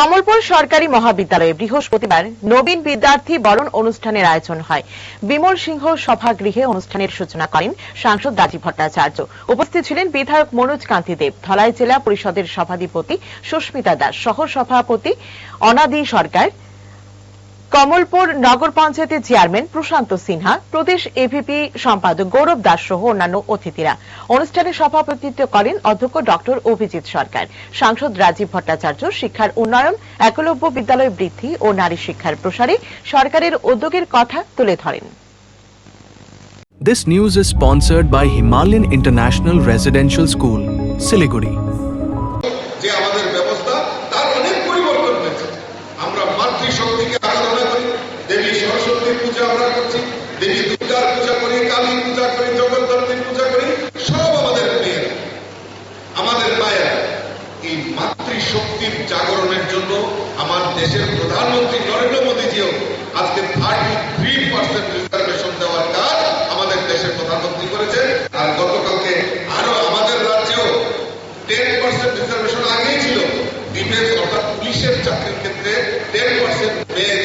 কমলপুর সরকারি মহাবিদ্যালয়ে বৃহস্পতিবার নবীন বিদ্যার্থী বরণ অনুষ্ঠানের আয়োজন হয়। বিমল সিংহ সভাগৃহে অনুষ্ঠানের সূচনা করেন সাংসদ রাজীব ভট্টাচার্য। উপস্থিত ছিলেন বিধায়ক মনোজ কান্তি দেব। ধলাই জেলা পরিষদের সভাধিপতি সুস্মিতা দাস। সহ সভাপতি অনাদি সরকার। কমলপুর নগর পঞ্চায়েতের চেয়ারম্যান প্রশান্ত সিনহা প্রদেশ এভিপি সম্পাদক গৌরব দাস সহ অন্যান্য অতিথিরা। অনুষ্ঠানে সভাপতিত্ব করেন অধ্যক্ষ ডক্টর অভিজিৎ সরকার সাংসদ রাজীব ভট্টাচার্য শিক্ষার উন্নয়ন একলব্য বিদ্যালয় বৃদ্ধি ও নারী শিক্ষার প্রসারে সরকারের উদ্যোগের কথা তুলে ধরেন। This news is sponsored by Himalayan International Residential School, Siliguri. যে আমাদের ব্যবস্থা তার অনেক পরিবর্তন হয়েছে। আমরা মাতৃশক্তিকে দেবী সরস্বতীর পূজা আমরা করছি, দেবী দুর্গার পূজা করি কালী পূজা করি, জগদ্ধাত্রীর পূজা করি, সব আমাদের মেয়ের আমাদের মায়ের এই মাতৃশক্তির জাগরণের জন্য আমার দেশের প্রধানমন্ত্রী নরেন্দ্র মোদীজিও আজকে থার্টি থ্রি পার্সেন্ট রিজার্ভেশন দেওয়ার কাজ আমাদের দেশের প্রধানমন্ত্রী করেছেন। আর গতকালকে আরও আমাদের রাজ্যেও টেন পার্সেন্ট রিজার্ভেশন আগেই ছিল। ডিফেন্স অর্থাৎ পুলিশের চাকরির ক্ষেত্রে টেন পার্সেন্ট মেয়ে